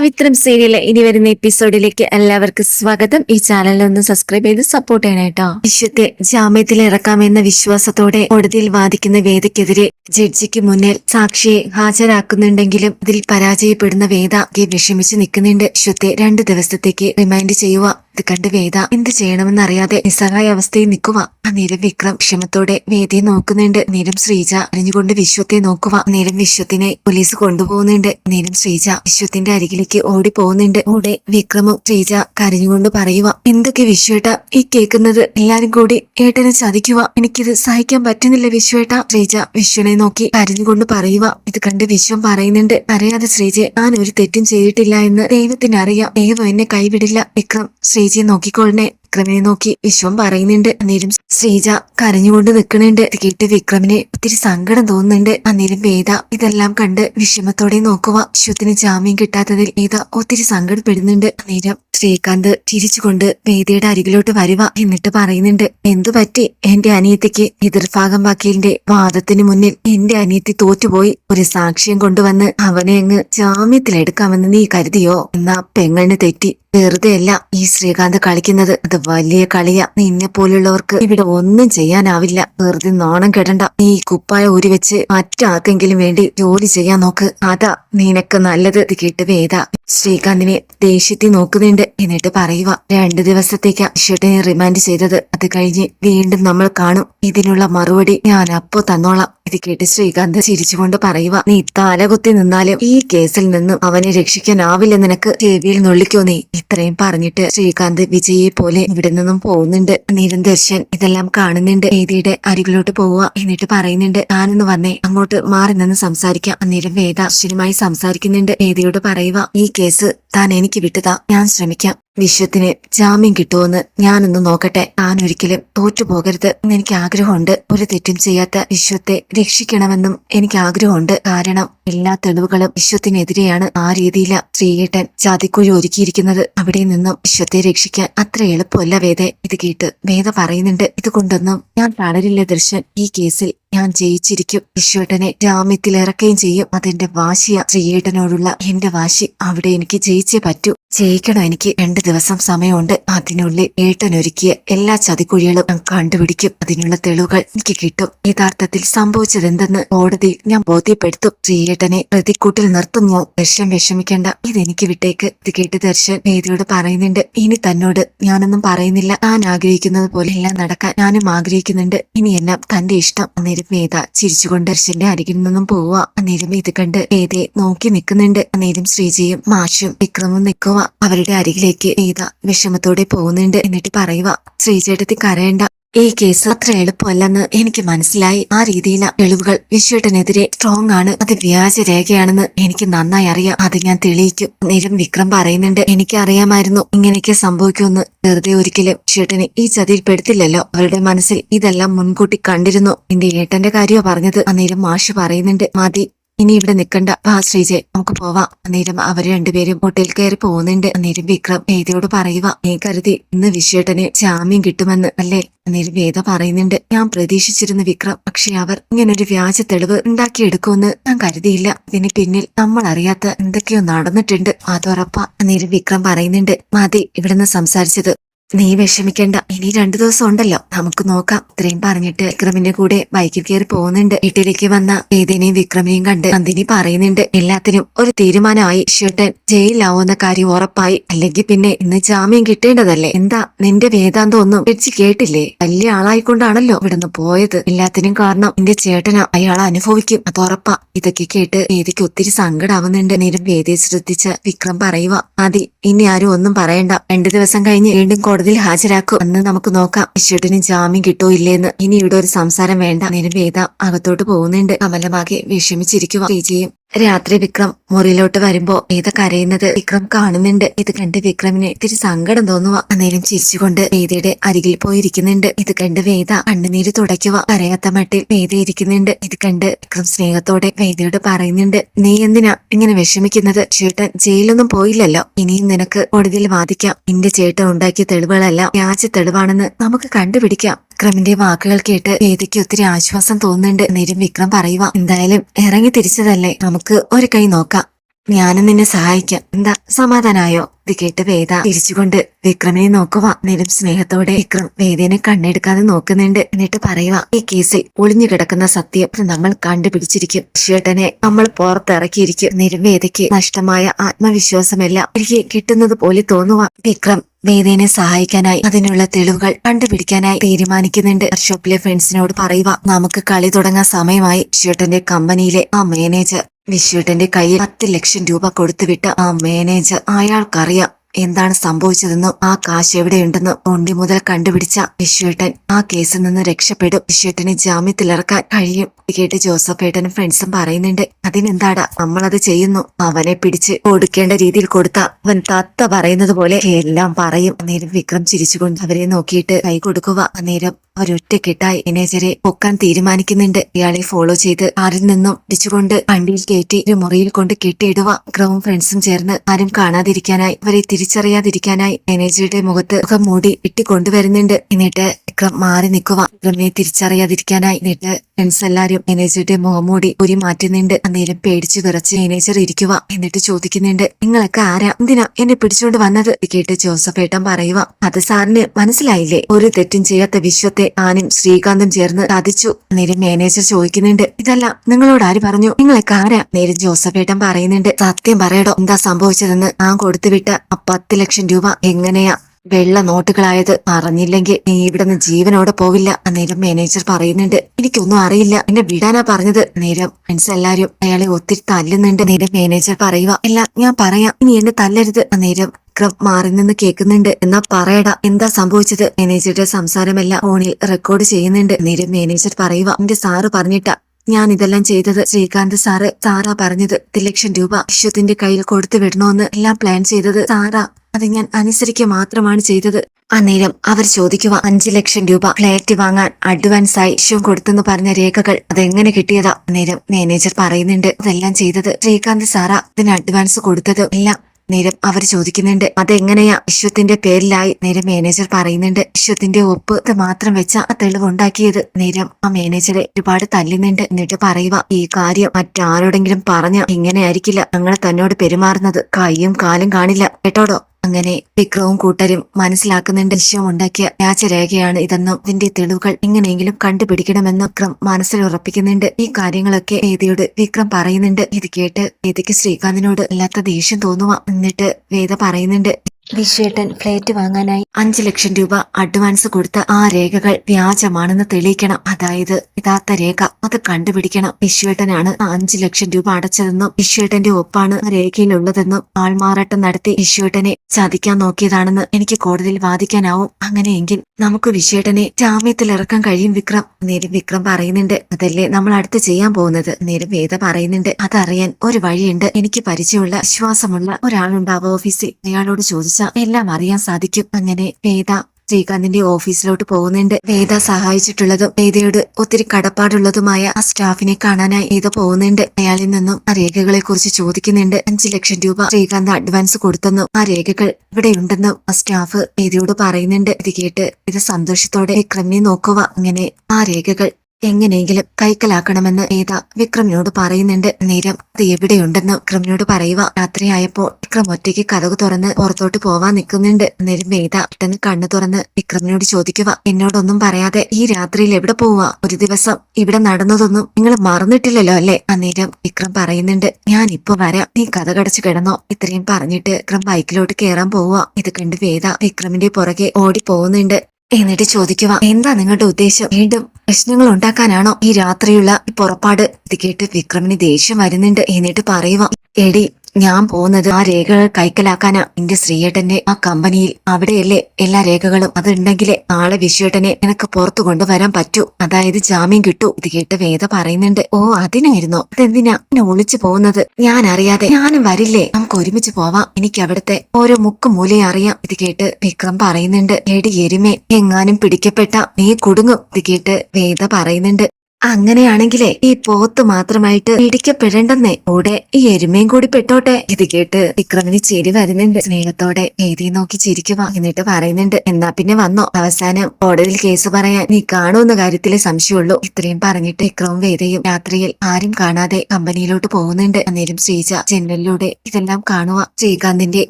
പവിത്രം സീരിയലിലെ ഇനി വരുന്ന എപ്പിസോഡിലേക്ക് എല്ലാവർക്കും സ്വാഗതം. ഈ ചാനൽ ഒന്ന് സബ്സ്ക്രൈബ് ചെയ്ത് സപ്പോർട്ട് ചെയ്യണം കേട്ടോ വിശ്വത്തെ ജാമ്യത്തിൽ ഇറക്കാമെന്ന വിശ്വാസത്തോടെ കോടതിയിൽ വാദിക്കുന്ന വേദയ്ക്കെതിരെ ജഡ്ജിക്ക് മുന്നിൽ സാക്ഷിയെ ഹാജരാക്കുന്നുണ്ടെങ്കിലും അതിൽ പരാജയപ്പെടുന്ന വേദ ആകെ വിഷമിച്ച് നിൽക്കുന്നുണ്ട്. വിശ്വത്തെ രണ്ടു ദിവസത്തേക്ക് റിമൈൻഡ് ചെയ്യുക. ഇത് കണ്ട് വേദ എന്ത് ചെയ്യണമെന്നറിയാതെ നിസ്സഹായ അവസ്ഥയിൽ നിൽക്കുക. നേരം വിക്രം ക്ഷമത്തോടെ വേദിയെ നോക്കുന്നുണ്ട്. നേരം ശ്രീജ അറിഞ്ഞുകൊണ്ട് വിശ്വത്തെ നോക്കുക. നേരം വിശ്വത്തിനെ പോലീസ് കൊണ്ടുപോകുന്നുണ്ട്. നേരം ശ്രീജ വിശ്വത്തിന്റെ അരികിലേക്ക് ഓടി പോകുന്നുണ്ട് കൂടെ വിക്രമും ശ്രീജ കരഞ്ഞുകൊണ്ട് പറയുക എന്തൊക്കെ വിശ്വേട്ട? ഈ കേൾക്കുന്നത് എല്ലാരും കൂടി ഏട്ടനെ ചതിക്കുക. എനിക്കിത് സഹിക്കാൻ പറ്റുന്നില്ല വിശ്വേട്ട. ശ്രീജ വിശ്വനെ നോക്കി കരഞ്ഞുകൊണ്ട് പറയുക ഇത് കണ്ട് വിശ്വം പറയുന്നുണ്ട്. അറിയാതെ ശ്രീജയെ ഞാൻ ഒരു തെറ്റും ചെയ്തിട്ടില്ല എന്ന് ദൈവത്തിന് അറിയാം ദൈവം എന്നെ കൈവിടില്ല. വിക്രം ശ്രീജയെ നോക്കിക്കൊള്ളണേ വിക്രമിനെ നോക്കി വിശ്വം പറയുന്നുണ്ട്. അന്നേരം ശ്രീജ കരഞ്ഞുകൊണ്ട് നിൽക്കുന്നുണ്ട്. കേട്ട് വിക്രമിന് ഒത്തിരി സങ്കടം തോന്നുന്നുണ്ട്. അന്നേരം വേദ ഇതെല്ലാം കണ്ട് വിഷമത്തോടെ നോക്കുക വിശ്വത്തിന് ജാമ്യം കിട്ടാത്തതിൽ വേദ ഒത്തിരി സങ്കടപ്പെടുന്നുണ്ട്. അന്നേരം ശ്രീകാന്ത് ചിരിച്ചുകൊണ്ട് വേദയുടെ അരികിലോട്ട് വരുക എന്നിട്ട് പറയുന്നുണ്ട്. എന്തു പറ്റി? എന്റെ അനിയത്തിക്ക് എതിർഭാഗം വക്കീലിന്റെ വാദത്തിന് മുന്നിൽ എന്റെ അനിയത്തി തോറ്റുപോയി. ഒരു സാക്ഷ്യം കൊണ്ടുവന്ന് അവനെ അങ്ങ് ജാമ്യത്തിലെടുക്കാമെന്ന് നീ കരുതിയോ? എന്നാ പെങ്ങളിന് തെറ്റി വെറുതെയല്ല ഈ ശ്രീകാന്ത് കളിക്കുന്നത്. അത് വലിയ കളിയാ. നിന്നെ പോലുള്ളവർക്ക് ഇവിടെ ഒന്നും ചെയ്യാനാവില്ല. വെറുതെ നാണം കെടണ്ട. നീ കുപ്പായ ഊരി വെച്ച് മറ്റാർക്കെങ്കിലും വേണ്ടി ജോലി ചെയ്യാൻ നോക്ക്. അതാ നിനക്ക് നല്ലത്. ഇത് കേട്ട് വേദ ശ്രീകാന്തിനെ ദേഷ്യത്തിൽ നോക്കുന്നുണ്ട്. എന്നിട്ട് പറയുക രണ്ടു ദിവസത്തേക്ക് ഷെട്ടിനെ റിമാൻഡ് ചെയ്തത്. അത് കഴിഞ്ഞ് വീണ്ടും നമ്മൾ കാണും. ഇതിനുള്ള മറുപടി ഞാൻ അപ്പോ തന്നോളാം. ഇത് കേട്ട് ശ്രീകാന്ത് ചിരിച്ചുകൊണ്ട് പറയുക നീ തലകുത്തി നിന്നാലും ഈ കേസിൽ നിന്നും അവനെ രക്ഷിക്കാനാവില്ല നിനക്ക്. ചെവിയിൽ നുള്ളിക്കോ നീ. ഇത്രയും പറഞ്ഞിട്ട് ശ്രീകാന്ത് വിജയെ പോലെ ഇവിടെ നിന്നും പോകുന്നുണ്ട്. നിരന്തർശൻ ഇതെല്ലാം കാണുന്നുണ്ട്. വേദിയുടെ അരികിലോട്ട് പോവുക എന്നിട്ട് പറയുന്നുണ്ട്. ഞാനൊന്ന് വന്നേ. അങ്ങോട്ട് മാറി നിന്ന് സംസാരിക്കാം. അന്നേരം വേദ സംസാരിക്കുന്നുണ്ട്. വേദിയോട് പറയുക ഈ കേസ് താൻ എനിക്ക് വിട്ടതാ. ഞാൻ ശ്രമിക്കാം. വിശ്വത്തിന് ജാമ്യം കിട്ടുമെന്ന് ഞാനൊന്ന് നോക്കട്ടെ. താൻ ഒരിക്കലും തോറ്റുപോകരുത് എന്ന് എനിക്ക് ആഗ്രഹമുണ്ട് ഒരു തെറ്റും ചെയ്യാത്ത വിശ്വത്തെ രക്ഷിക്കണമെന്നും എനിക്ക് ആഗ്രഹമുണ്ട് കാരണം എല്ലാ തെളിവുകളും വിശ്വത്തിനെതിരെയാണ് ആ രീതിയില ശ്രീയേട്ടൻ ചാതിക്കുഴി ഒരുക്കിയിരിക്കുന്നത്. അവിടെ നിന്നും വിശ്വത്തെ രക്ഷിക്കാൻ അത്ര എളുപ്പമല്ല വേദ. ഇത് കേട്ട് വേദ പറയുന്നുണ്ട്. ഇതുകൊണ്ടൊന്നും ഞാൻ തളരില്ല ദർശൻ. ഈ കേസിൽ ഞാൻ ജയിച്ചിരിക്കും. വിശ്വേട്ടനെ ജാമ്യത്തിൽ ഇറക്കുകയും ചെയ്യും. അതെന്റെ വാശിയ. ശ്രീയേട്ടനോടുള്ള എന്റെ വാശി. അവിടെ എനിക്ക് ജയിച്ചേ പറ്റൂ. ജയിക്കണം എനിക്ക്. രണ്ടു ദിവസം സമയമുണ്ട്. അതിനുള്ളിൽ ഏട്ടനൊരുക്കിയ എല്ലാ ചതിക്കുഴികളും ഞാൻ കണ്ടുപിടിക്കും. അതിനുള്ള തെളിവുകൾ എനിക്ക് കിട്ടും. യഥാർത്ഥത്തിൽ സംഭവിച്ചതെന്തെന്ന് കോടതിയിൽ ഞാൻ ബോധ്യപ്പെടുത്തും. ശ്രീയേട്ടനെ പ്രതിക്കൂട്ടിൽ നിർത്തും. ഞാൻ ദർശൻ വിഷമിക്കേണ്ട. ഇതെനിക്ക് വിട്ടേക്ക്. ഇത് കേട്ട് ദർശൻ വേദിയോട് പറയുന്നുണ്ട്. ഇനി തന്നോട് ഞാനൊന്നും പറയുന്നില്ല. ഞാൻ ആഗ്രഹിക്കുന്നത് പോലെ എല്ലാം നടക്കാൻ ഞാനും ആഗ്രഹിക്കുന്നുണ്ട്. ഇനി എല്ലാം തന്റെ ഇഷ്ടം. അന്നേരം ചിരിച്ചുകൊണ്ട് അർശന്റെ അരികിൽ നിന്നും പോവുക. അന്നേരം ഇത് കണ്ട് വേദയെ നോക്കി നിൽക്കുന്നുണ്ട്. അന്നേരം ശ്രീജയും മാഷും വിക്രമും നിൽക്കുക. അവരുടെ അരികിലേക്ക് വേദ വിഷമത്തോടെ പോകുന്നുണ്ട്. എന്നിട്ട് പറയുക ശ്രീജേട്ടത്തി കരയണ്ട. ഈ കേസ് അത്ര എളുപ്പമല്ലെന്ന് എനിക്ക് മനസ്സിലായി. ആ രീതിയിലെ തെളിവുകൾ വിശ്വേട്ടനെതിരെ സ്ട്രോങ് ആണ്. അത് വ്യാജ രേഖയാണെന്ന് എനിക്ക് നന്നായി അറിയാം. അത് ഞാൻ തെളിയിക്കും. നേരം വിക്രം പറയുന്നുണ്ട്. എനിക്ക് അറിയാമായിരുന്നു ഇങ്ങനെയൊക്കെ സംഭവിക്കുമെന്ന്. വെറുതെ ഒരിക്കലും ചേട്ടനെ ഈ ചതിയിൽ പെടുത്തില്ലല്ലോ. അവരുടെ മനസ്സിൽ ഇതെല്ലാം മുൻകൂട്ടി കണ്ടിരുന്നു. എന്റെ ഏട്ടന്റെ കാര്യമോ പറഞ്ഞത്. അന്നേരം മാഷ് പറയുന്നുണ്ട്. മതി. ഇനി ഇവിടെ നിൽക്കണ്ട. വാ ശ്രീജെ നമുക്ക് പോവാം. അന്നേരം അവർ രണ്ടുപേരും ഹോട്ടലിൽ കയറി പോകുന്നുണ്ട്. അന്നേരം വിക്രം വേദയോട് പറയുക നീ കരുതി ഇന്ന് വിശ്വേട്ടന് ജാമ്യം കിട്ടുമെന്ന് അല്ലേ? അന്നേരം വേദ പറയുന്നുണ്ട് ഞാൻ പ്രതീക്ഷിച്ചിരുന്നു വിക്രം പക്ഷെ അവർ ഇങ്ങനൊരു വ്യാജ തെളിവ് ഉണ്ടാക്കിയെടുക്കുമെന്ന് ഞാൻ കരുതിയില്ല. ഇതിന് പിന്നിൽ നമ്മൾ അറിയാത്ത എന്തൊക്കെയോ നടന്നിട്ടുണ്ട്. അതുറപ്പ അന്നേരം വിക്രം പറയുന്നുണ്ട് മതി ഇവിടുന്ന് സംസാരിച്ചത് നീ വിഷമിക്കണ്ട. ഇനി രണ്ടു ദിവസം ഉണ്ടല്ലോ. നമുക്ക് നോക്കാം. ഇത്രയും പറഞ്ഞിട്ട് വിക്രമിന്റെ കൂടെ ബൈക്കിൽ കയറി പോകുന്നുണ്ട്. വീട്ടിലേക്ക് വന്ന ഏതിനെയും വിക്രമിനെയും കണ്ട് നന്ദിനി പറയുന്നുണ്ട് എല്ലാത്തിനും ഒരു തീരുമാനമായി ഷേട്ടൻ ജയിലിലാവുന്ന കാര്യം ഉറപ്പായി. അല്ലെങ്കിൽ പിന്നെ ഇന്ന് ജാമ്യം കിട്ടേണ്ടതല്ലേ? എന്താ നിന്റെ വേദാന്തം ഒന്നും വെച്ച് കേട്ടില്ലേ? വലിയ ആളായിക്കൊണ്ടാണല്ലോ ഇവിടുന്ന് പോയത്. എല്ലാത്തിനും കാരണം നിന്റെ ചേട്ടനാ. അയാൾ അനുഭവിക്കും. അത് ഉറപ്പാ. ഇതൊക്കെ കേട്ട് വേദിക്ക് ഒത്തിരി സങ്കടാവുന്നുണ്ട്. നേരം വേദിയെ ശ്രദ്ധിച്ച് വിക്രം പറയുക മതി. ഇനി ആരും ഒന്നും പറയണ്ട. രണ്ടു ദിവസം കഴിഞ്ഞ് വീണ്ടും കോടതിയിൽ ഹാജരാക്കും അന്ന് നമുക്ക് നോക്കാം. വിശ്വട്ടിന് ജാമ്യം കിട്ടോ ഇല്ലേന്ന്. ഇനി ഇവിടെ ഒരു സംസാരം വേണ്ട. നിരവേദ വേദ അകത്തോട്ട് പോകുന്നുണ്ട്. കമലമാകെ വിഷമിച്ചിരിക്കുക വിജയും രാത്രി വിക്രം മുറിയിലോട്ട് വരുമ്പോ വേദ കരയുന്നത് വിക്രം കാണുന്നുണ്ട്. ഇത് കണ്ട് വിക്രമിന് ഇത്തിരി സങ്കടം തോന്നുക അന്നേരം ചിരിച്ചുകൊണ്ട് വേദയുടെ അരികിൽ പോയിരിക്കുന്നുണ്ട്. ഇത് കണ്ട് വേദ കണ്ണുനീര് തുടയ്ക്കുക കരയാത്ത മട്ടിൽ വേദ ഇരിക്കുന്നുണ്ട്. ഇത് കണ്ട് വിക്രം സ്നേഹത്തോടെ വേദയോട് പറയുന്നുണ്ട്. നീ എന്തിനാ ഇങ്ങനെ വിഷമിക്കുന്നത്? ചേട്ടൻ ജയിലൊന്നും പോയില്ലല്ലോ. ഇനിയും നിനക്ക് കോടതിയിൽ വാദിക്കാം. നിന്റെ ചേട്ടൻ ഉണ്ടാക്കിയ തെളിവുകളല്ല വ്യാജ തെളിവാണെന്ന് നമുക്ക് കണ്ടുപിടിക്കാം. വിക്രമിന്റെ വാക്കുകൾ കേട്ട് വേദിക്ക് ഒത്തിരി ആശ്വാസം തോന്നുന്നുണ്ട്. നേരം വിക്രം പറയുക എന്തായാലും ഇറങ്ങി തിരിച്ചതല്ലേ? നമുക്ക് ഒരു കൈ നോക്കാം. ഞാനും നിന്നെ സഹായിക്കാം. എന്താ സമാധാനായോ? ഇത് കേട്ട് വേദ തിരിച്ചുകൊണ്ട് വിക്രമിനെ നോക്കുക നേരം സ്നേഹത്തോടെ വിക്രം വേദേനെ കണ്ണെടുക്കാതെ നോക്കുന്നുണ്ട്. എന്നിട്ട് പറയുക ഈ കേസിൽ ഒളിഞ്ഞു കിടക്കുന്ന സത്യം നമ്മൾ കണ്ടുപിടിച്ചിരിക്കും. ചേട്ടനെ നമ്മൾ പുറത്തിറക്കിയിരിക്കും. നേരം വേദയ്ക്ക് നഷ്ടമായ ആത്മവിശ്വാസമല്ല എനിക്ക് കിട്ടുന്നത് പോലെ തോന്നുക വിക്രം വേദേനെ സഹായിക്കാനായി അതിനുള്ള തെളിവുകൾ കണ്ടുപിടിക്കാനായി തീരുമാനിക്കുന്നുണ്ട്. ഷോപ്പിലെ ഫ്രണ്ട്സിനോട് പറയുക നമുക്ക് കളി തുടങ്ങാൻ സമയമായി. ചേട്ടന്റെ കമ്പനിയിലെ ആ മാനേജർ വിശ്വട്ടന്റെ കയ്യിൽ പത്ത് ലക്ഷം രൂപ കൊടുത്തുവിട്ട ആ മാനേജർ അയാൾക്കറിയാം. എന്താണ് സംഭവിച്ചതെന്നും ആ കാശ് എവിടെയുണ്ടെന്നും തൊണ്ടി മുതൽ കണ്ടുപിടിച്ച വിശ്വേട്ടൻ ആ കേസിൽ നിന്ന് രക്ഷപ്പെടും. വിശ്വേട്ടനെ ജാമ്യത്തിലിറക്കാൻ കഴിയും. കേട്ട് ജോസഫ് ഏട്ടനും ഫ്രണ്ട്സും പറയുന്നുണ്ട് അതിനെന്താടാ? നമ്മളത് ചെയ്യുന്നു. അവനെ പിടിച്ച് കൊടുക്കേണ്ട രീതിയിൽ കൊടുത്ത അവൻ തത്ത പറയുന്നത് പോലെ എല്ലാം പറയും. അന്നേരം വിക്രം ചിരിച്ചുകൊണ്ട് അവരെ നോക്കിയിട്ട് കൈ കൊടുക്കുക. അന്നേരം ഒരൊറ്റക്കെട്ടായി മാനേജരെ പൊക്കാൻ തീരുമാനിക്കുന്നുണ്ട്. ഇയാളെ ഫോളോ ചെയ്ത് ആരിൽ നിന്നും ഇടിച്ചുകൊണ്ട് വണ്ടിയിൽ കയറ്റി ഒരു മുറിയിൽ കൊണ്ട് കെട്ടിയിടുക. ക്രൗം ഫ്രണ്ട്സും ചേർന്ന് ആരും കാണാതിരിക്കാനായി അവരെ തിരിച്ചറിയാതിരിക്കാനായി മാനേജറുടെ മുഖത്ത് മുഖം മൂടി ഇട്ടിക്കൊണ്ടുവരുന്നുണ്ട് എന്നിട്ട് വിക്രം മാറി നിൽക്കുക. വിക്രമിനെ തിരിച്ചറിയാതിരിക്കാനായി എന്നിട്ട് ഫ്രണ്ട്സ് എല്ലാരും മാനേജറുടെ മുഖം മൂടി ഒരു മാറ്റുന്നുണ്ട്. അന്നേരം പേടിച്ചു വിറച്ച് മാനേജർ ഇരിക്കുക. എന്നിട്ട് ചോദിക്കുന്നുണ്ട് നിങ്ങളൊക്കെ ആരാ? എന്തിനാ എന്നെ പിടിച്ചുകൊണ്ട് വന്നത്? കേട്ട് ജോസഫ് ഏട്ടൻ പറയുക അത് സാറിന് മനസ്സിലായില്ലേ? ഒരു തെറ്റും ചെയ്യാത്ത വിശ്വത്തെ ആനും ശ്രീകാന്തും ചേർന്ന് സാധിച്ചു നേരം മാനേജർ ചോദിക്കുന്നുണ്ട്. ഇതല്ല നിങ്ങളോട് ആര് പറഞ്ഞു? നിങ്ങളൊക്കെ ആരാ നേരം ജോസഫ് ഏട്ടൻ പറയുന്നുണ്ട്. സത്യം പറയടോ എന്താ സംഭവിച്ചതെന്ന് ആ കൊടുത്തുവിട്ട ആ പത്ത് ലക്ഷം രൂപ എങ്ങനെയാ? വെള്ള നോട്ടുകളായത് അറിഞ്ഞില്ലെങ്കിൽ നീ ഇവിടെ നിന്ന് ജീവനോടെ പോവില്ല അന്നേരം മാനേജർ പറയുന്നുണ്ട്. എനിക്കൊന്നും അറിയില്ല എന്നെ വിടാനാ പറഞ്ഞത്. നേരം ഫ്രണ്ട്സ് എല്ലാരും അയാളെ ഒത്തിരി തല്ലുന്നുണ്ട്. നേരം മാനേജർ പറയുക എല്ലാം ഞാൻ പറയാം ഇനി എന്നെ തല്ലരുത്. അന്നേരം വിക്രം മാറി നിന്ന് കേൾക്കുന്നുണ്ട്. എന്നാ പറയടാ എന്താ സംഭവിച്ചത്? മാനേജറുടെ സംസാരമെല്ലാം ഫോണിൽ റെക്കോർഡ് ചെയ്യുന്നുണ്ട്. നേരെ മാനേജർ പറയുക എന്റെ സാറ് പറഞ്ഞിട്ടാ ഞാൻ ഇതെല്ലാം ചെയ്തത്. ശ്രീകാന്ത് സാറ് സാറാ പറഞ്ഞത് പത്ത് ലക്ഷം രൂപ വിശ്വത്തിന്റെ കയ്യിൽ കൊടുത്തു വിടണോന്ന് എല്ലാം പ്ലാൻ ചെയ്തത് സാറാ. അത് ഞാൻ അനുസരിക്കുക മാത്രമാണ് ചെയ്തത്. അന്നേരം അവർ ചോദിക്കുക അഞ്ചു ലക്ഷം രൂപ ഫ്ലാറ്റ് വാങ്ങാൻ അഡ്വാൻസ് ആയി വിശ്വം കൊടുത്തെന്ന് പറഞ്ഞ രേഖകൾ അതെങ്ങനെ കിട്ടിയതാ? അന്നേരം മാനേജർ പറയുന്നുണ്ട് അതെല്ലാം ചെയ്തത് ശ്രീകാന്ത് സാറാ. ഇതിന് അഡ്വാൻസ് കൊടുത്തത് എല്ലാം നേരം അവർ ചോദിക്കുന്നുണ്ട്. അതെങ്ങനെയാ? വിശ്വത്തിന്റെ പേരിലായി നേരം മാനേജർ പറയുന്നുണ്ട്. വിശ്വത്തിന്റെ ഒപ്പ് ഇത് മാത്രം വെച്ച ആ തെളിവ് ഉണ്ടാക്കിയത് നേരം ആ മാനേജറെ ഒരുപാട് തല്ലുന്നുണ്ട്. എന്നിട്ട് പറയുക ഈ കാര്യം മറ്റാരോടെങ്കിലും പറഞ്ഞ ഇങ്ങനെയായിരിക്കില്ല. ഞങ്ങൾ തന്നോട് പെരുമാറുന്നത് കൈയും കാലും കാണില്ല. കേട്ടോടോ? അങ്ങനെ വിക്രവും കൂട്ടരും മനസ്സിലാക്കുന്നുണ്ട് ലക്ഷ്യം ഉണ്ടാക്കിയ വ്യാജരേഖയാണ് ഇതെന്നും ഇതിന്റെ തെളിവുകൾ എങ്ങനെയെങ്കിലും കണ്ടുപിടിക്കണമെന്ന് വിക്രം മനസ്സിൽ ഉറപ്പിക്കുന്നുണ്ട്. ഈ കാര്യങ്ങളൊക്കെ വേദിയോട് വിക്രം പറയുന്നുണ്ട്. ഇത് കേട്ട് വേദിക്ക് ശ്രീകാന്തിനോട് അല്ലാത്ത ദേഷ്യം തോന്നുക എന്നിട്ട് വേദ പറയുന്നുണ്ട് വിശ്വേട്ടൻ ഫ്ലേറ്റ് വാങ്ങാനായി അഞ്ചു ലക്ഷം രൂപ അഡ്വാൻസ് കൊടുത്ത ആ രേഖകൾ വ്യാജമാണെന്ന് തെളിയിക്കണം. അതായത് യഥാർത്ഥ രേഖ അത് കണ്ടുപിടിക്കണം. വിശ്വേട്ടനാണ് ആ അഞ്ചു ലക്ഷം രൂപ അടച്ചതെന്നും വിശ്വേട്ടന്റെ ഒപ്പാണ് രേഖയിലുള്ളതെന്നും ആൾമാറാട്ടം നടത്തി വിശ്വേട്ടനെ ചതിക്കാൻ നോക്കിയതാണെന്ന് എനിക്ക് കോടതിയിൽ വാദിക്കാനാവും. അങ്ങനെയെങ്കിൽ നമുക്ക് വിശ്വേട്ടനെ ജാമ്യത്തിൽ ഇറക്കാൻ കഴിയും വിക്രം. നേരം വിക്രം പറയുന്നുണ്ട് അതല്ലേ നമ്മൾ അടുത്ത് ചെയ്യാൻ പോകുന്നത്? നേരം വേദ പറയുന്നുണ്ട് അതറിയാൻ ഒരു വഴിയുണ്ട്. എനിക്ക് പരിചയമുള്ള വിശ്വാസമുള്ള ഒരാളുണ്ടാവും ഓഫീസിൽ. അയാളോട് ചോദിച്ചാൽ എല്ലാം അറിയാൻ സാധിക്കും. അങ്ങനെ വേദ ശ്രീകാന്തിന്റെ ഓഫീസിലോട്ട് പോകുന്നുണ്ട് വേദ സഹായിച്ചിട്ടുള്ളതും വേദയോട് ഒത്തിരി കടപ്പാടുള്ളതുമായ ആ സ്റ്റാഫിനെ കാണാനായി വേദ പോകുന്നുണ്ട് അയാളിൽ നിന്നും ആ രേഖകളെ കുറിച്ച് ചോദിക്കുന്നുണ്ട്. അഞ്ചു ലക്ഷം രൂപ ശ്രീകാന്ത് അഡ്വാൻസ് കൊടുത്തെന്നും ആ രേഖകൾ ഇവിടെ ഇവിടെയുണ്ടെന്നും ആ സ്റ്റാഫ് വേദയോട് പറയുന്നുണ്ട്. ഇത് കേട്ട് ഇത് സന്തോഷത്തോടെ വിക്രമിനെ നോക്കുക. അങ്ങനെ ആ രേഖകൾ എങ്ങനെയെങ്കിലും കൈക്കലാക്കണമെന്ന് വേദ വിക്രമിനോട് പറയുന്നുണ്ട്. നേരം അത് എവിടെയുണ്ടെന്ന് വിക്രമിനോട് പറയുക. രാത്രിയായപ്പോൾ വിക്രം ഒറ്റയ്ക്ക് കഥകു തുറന്ന് പുറത്തോട്ട് പോവാൻ നിൽക്കുന്നുണ്ട്. നേരം വേദ പെട്ടെന്ന് കണ്ണു തുറന്ന് വിക്രമിനോട് ചോദിക്കുക എന്നോടൊന്നും പറയാതെ ഈ രാത്രിയിൽ എവിടെ പോവാ? ഒരു ദിവസം ഇവിടെ നടന്നതൊന്നും നിങ്ങൾ മറന്നിട്ടില്ലല്ലോ അല്ലേ? അന്നേരം വിക്രം പറയുന്നുണ്ട് ഞാൻ ഇപ്പൊ വരാം. നീ കഥ കടച്ചു കിടന്നോ. ഇത്രയും പറഞ്ഞിട്ട് വിക്രം ബൈക്കിലോട്ട് കയറാൻ പോവുക. ഇത് കണ്ട് വേദ വിക്രമിന്റെ പുറകെ ഓടി പോകുന്നുണ്ട് എന്നിട്ട് ചോദിക്കുക എന്താ നിങ്ങളുടെ ഉദ്ദേശം? വീണ്ടും പ്രശ്നങ്ങൾ ഉണ്ടാക്കാനാണോ ഈ രാത്രിയുള്ള പുറപ്പാട്? ഇത് കേട്ട് വിക്രമിന് ദേഷ്യം വരുന്നുണ്ട്. എന്നിട്ട് പറയുക എടി ഞാൻ പോകുന്നത് ആ രേഖകൾ കൈക്കലാക്കാനാ. എന്റെ ശ്രീയേട്ടന്റെ ആ കമ്പനിയിൽ അവിടെയല്ലേ എല്ലാ രേഖകളും? അതുണ്ടെങ്കിലേ നാളെ വിശ്വേട്ടനെ നിനക്ക് പുറത്തു കൊണ്ടുവരാൻ പറ്റൂ. അതായത് ജാമ്യം കിട്ടൂ. ഇത് കേട്ട് വേദ പറയുന്നുണ്ട്. ഓ അതിനായിരുന്നോ? അതെന്തിനാ എന്നെ ഒളിച്ചു പോകുന്നത്? ഞാൻ അറിയാതെ ഞാനും വരില്ലേ? നമുക്ക് ഒരുമിച്ച് പോവാം. എനിക്ക് അവിടുത്തെ ഓരോ മുക്ക് മൂലയും അറിയാം. ഇത് കേട്ട് വിക്രം പറയുന്നുണ്ട്. എടി എരുമേ എങ്ങാനും പിടിക്കപ്പെട്ട നീ കുടുങ്ങും. ഇത് കേട്ട് വേദ പറയുന്നുണ്ട്. അങ്ങനെയാണെങ്കിലേ ഈ പോത്ത് മാത്രമായിട്ട് പിടിക്കപ്പെടേണ്ടെന്നേ. കൂടെ ഈ എരുമയും കൂടി പെട്ടോട്ടെ. ഇത് കേട്ട് വിക്രമിന് ചിരി വരുന്നുണ്ട്. സ്നേഹത്തോടെ എഴുതി നോക്കി ചിരിക്കുക എന്നിട്ട് പറയുന്നുണ്ട്. എന്നാ പിന്നെ വന്നോ. അവസാനം കോടതിയിൽ കേസ് പറയാൻ നീ കാണുമെന്ന കാര്യത്തിലെ സംശയമുള്ളൂ. ഇത്രയും പറഞ്ഞിട്ട് വിക്രവും വേദയും രാത്രിയിൽ ആരും കാണാതെ കമ്പനിയിലോട്ട് പോകുന്നുണ്ട്. അന്നേരം ശ്രീജ ജനലിലൂടെ ഇതെല്ലാം കാണുക ശ്രീകാന്തിന്റെ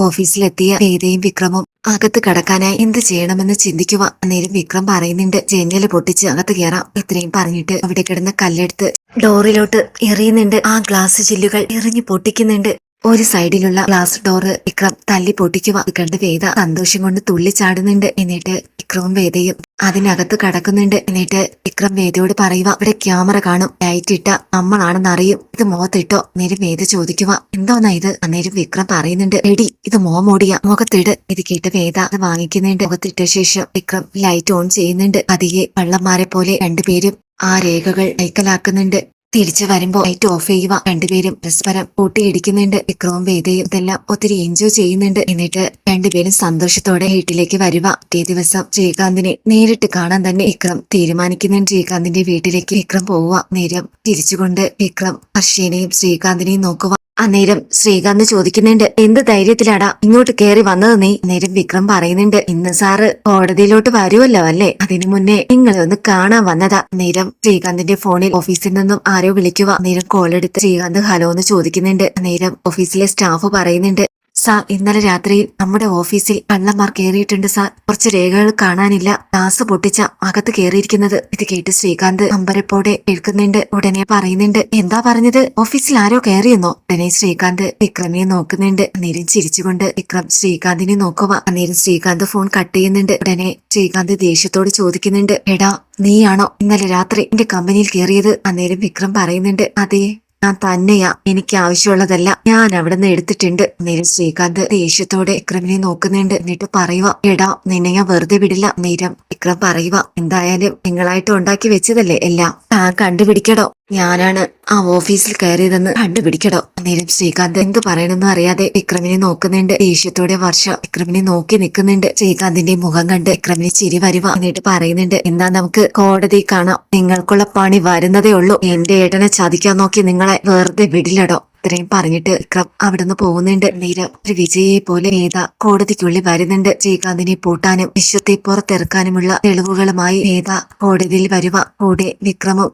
ഓഫീസിലെത്തിയ വേദയും വിക്രമും അകത്ത് കടക്കാനായി എന്ത് ചെയ്യണമെന്ന് ചിന്തിക്കുക അന്നേരം വിക്രം പറയുന്നുണ്ട്. ജനലിൽ പൊട്ടിച്ച് അകത്ത് കയറാം ഇത്രയും പറഞ്ഞിട്ട് അവിടെ കിടന്ന കല്ലെടുത്ത് ഡോറിലോട്ട് എറിയുന്നുണ്ട്. ആ ഗ്ലാസ് ചില്ലുകൾ എറിഞ്ഞു പൊട്ടിക്കുന്നുണ്ട്. ഒരു സൈഡിലുള്ള ഗ്ലാസ് ഡോറ് വിക്രം തല്ലി പൊട്ടിക്കുക കണ്ട് വേദ സന്തോഷം കൊണ്ട് തുള്ളിച്ചാടുന്നുണ്ട് എന്നിട്ട് വിക്രവും വേദയും അതിനകത്ത് കടക്കുന്നുണ്ട്. എന്നിട്ട് വിക്രം വേദയോട് പറയുക ഇവിടെ ക്യാമറ കാണും. ലൈറ്റ് ഇട്ട നമ്മളാണെന്ന് അറിയും ഇത് മുഖത്തിട്ടോ? നേരം വേദ ചോദിക്കുക എന്തോന്നാ ഇത്? അന്നേരം വിക്രം പറയുന്നുണ്ട് എടി ഇത് മോമോടിയ മുഖത്തിട്. ഇത് കേട്ട് വേദ അത് വാങ്ങിക്കുന്നുണ്ട്. മുഖത്തിട്ട ശേഷം വിക്രം ലൈറ്റ് ഓൺ ചെയ്യുന്നുണ്ട്. പതിയെ വള്ളന്മാരെ പോലെ രണ്ടുപേരും ആ രേഖകൾ കൈക്കലാക്കുന്നുണ്ട്. തിരിച്ചു വരുമ്പോ ലൈറ്റ് ഓഫ് ചെയ്യുക. രണ്ടുപേരും പരസ്പരം കൂട്ടിയിടിക്കുന്നുണ്ട് വിക്രവും വേദയും ഇതെല്ലാം ഒത്തിരി എൻജോയ് ചെയ്യുന്നുണ്ട്. എന്നിട്ട് രണ്ടുപേരും സന്തോഷത്തോടെ വീട്ടിലേക്ക് വരുക. പിറ്റേ ദിവസം ശ്രീകാന്തിനെ നേരിട്ട് കാണാൻ തന്നെ വിക്രം തീരുമാനിക്കുന്നുണ്ട്. ശ്രീകാന്തിന്റെ വീട്ടിലേക്ക് വിക്രം പോവുക. നേരം തിരിച്ചുകൊണ്ട് വിക്രം ഹർഷേനെയും ശ്രീകാന്തിനെയും നോക്കുക. അന്നേരം ശ്രീകാന്ത് ചോദിക്കുന്നുണ്ട് എന്ത് ധൈര്യത്തിലാടാ ഇങ്ങോട്ട് കയറി വന്നത് നീ? അന്നേരം വിക്രം പറയുന്നുണ്ട് ഇന്ന് സാറ് കോടതിയിലോട്ട് വരുമല്ലോ അല്ലേ? അതിനു മുന്നേ നിങ്ങളെ ഒന്ന് കാണാൻ വന്നതാ. നേരം ശ്രീകാന്തിന്റെ ഫോണിൽ ഓഫീസിൽ നിന്നും ആരോ വിളിക്കുക നേരം കോൾ എടുത്ത് ശ്രീകാന്ത് ഹലോ എന്ന് ചോദിക്കുന്നുണ്ട്. നേരം ഓഫീസിലെ സ്റ്റാഫ് പറയുന്നുണ്ട് സാർ ഇന്നലെ രാത്രി നമ്മുടെ ഓഫീസിൽ കള്ളന്മാർ കയറിയിട്ടുണ്ട് സാർ. കുറച്ച് രേഖകൾ കാണാനില്ല. ഗ്ലാസ് പൊട്ടിച്ച അകത്ത് കയറിയിരിക്കുന്നത് ഇത് കേട്ട് ശ്രീകാന്ത് അമ്പരപ്പോടെ കേൾക്കുന്നുണ്ട്. ഉടനെ പറയുന്നുണ്ട് എന്താ പറഞ്ഞത്? ഓഫീസിൽ ആരോ കയറിയെന്നോ ഉടനെ ശ്രീകാന്ത് വിക്രമിനെ നോക്കുന്നുണ്ട്. അന്നേരം ചിരിച്ചുകൊണ്ട് വിക്രം ശ്രീകാന്തിനെ നോക്കുക അന്നേരം ശ്രീകാന്ത് ഫോൺ കട്ട് ചെയ്യുന്നുണ്ട്. ഉടനെ ശ്രീകാന്ത് ദേഷ്യത്തോട് ചോദിക്കുന്നുണ്ട് എടാ നീയാണോ ഇന്നലെ രാത്രി എന്റെ കമ്പനിയിൽ കയറിയത് അന്നേരം വിക്രം പറയുന്നുണ്ട് അതെ ഞാൻ തന്നെയാ. എനിക്ക് ആവശ്യമുള്ളതല്ല. ഞാൻ അവിടെ നിന്ന് എടുത്തിട്ടുണ്ട്. നേരം ശ്രീകാന്ത് ദേഷ്യത്തോടെ വിക്രമിനെ നോക്കുന്നുണ്ട്. എന്നിട്ട് പറയുക എടാ നിന്നെ ഞാൻ വെറുതെ വിടില്ല. നേരം വിക്രം പറയുക എന്തായാലും നിങ്ങളായിട്ട് ഉണ്ടാക്കി വെച്ചതല്ലേ എല്ലാം? ആ കണ്ടുപിടിക്കടോ. ഞാനാണ് ആ ഓഫീസിൽ കയറിയതെന്ന് കണ്ടുപിടിക്കടോ അന്നേരം ശ്രീകാന്ത് എന്ത് പറയണമെന്ന് അറിയാതെ വിക്രമിനെ നോക്കുന്നുണ്ട്. ദേഷ്യത്തോടെ വർഷ വിക്രമിനെ നോക്കി നിൽക്കുന്നുണ്ട്. ശ്രീകാന്തിന്റെ മുഖം കണ്ട് വിക്രമിന് ചിരി വരുവ. എന്നിട്ട് പറയുന്നുണ്ട് എന്നാ നമുക്ക് കോടതി കാണാം. നിങ്ങൾക്കുള്ള പണി വരുന്നതേ ഉള്ളൂ. എന്റെ ഏട്ടനെ ചതിക്കാൻ നോക്കി നിങ്ങളെ വെറുതെ വിടില്ലടോ. ഇത്രയും പറഞ്ഞിട്ട് വിക്രം അവിടുന്ന് പോകുന്നുണ്ട്. നീര ഒരു വിജയെ പോലെ വേദ കോടതിക്കുള്ളിൽ വരുന്നുണ്ട്. ശ്രീകാന്തിനെ പൂട്ടാനും വിശ്വത്തെ പുറത്തിറക്കാനുമുള്ള തെളിവുകളുമായി നേത കോടതിയിൽ വരുവ. കൂടെ വിക്രമും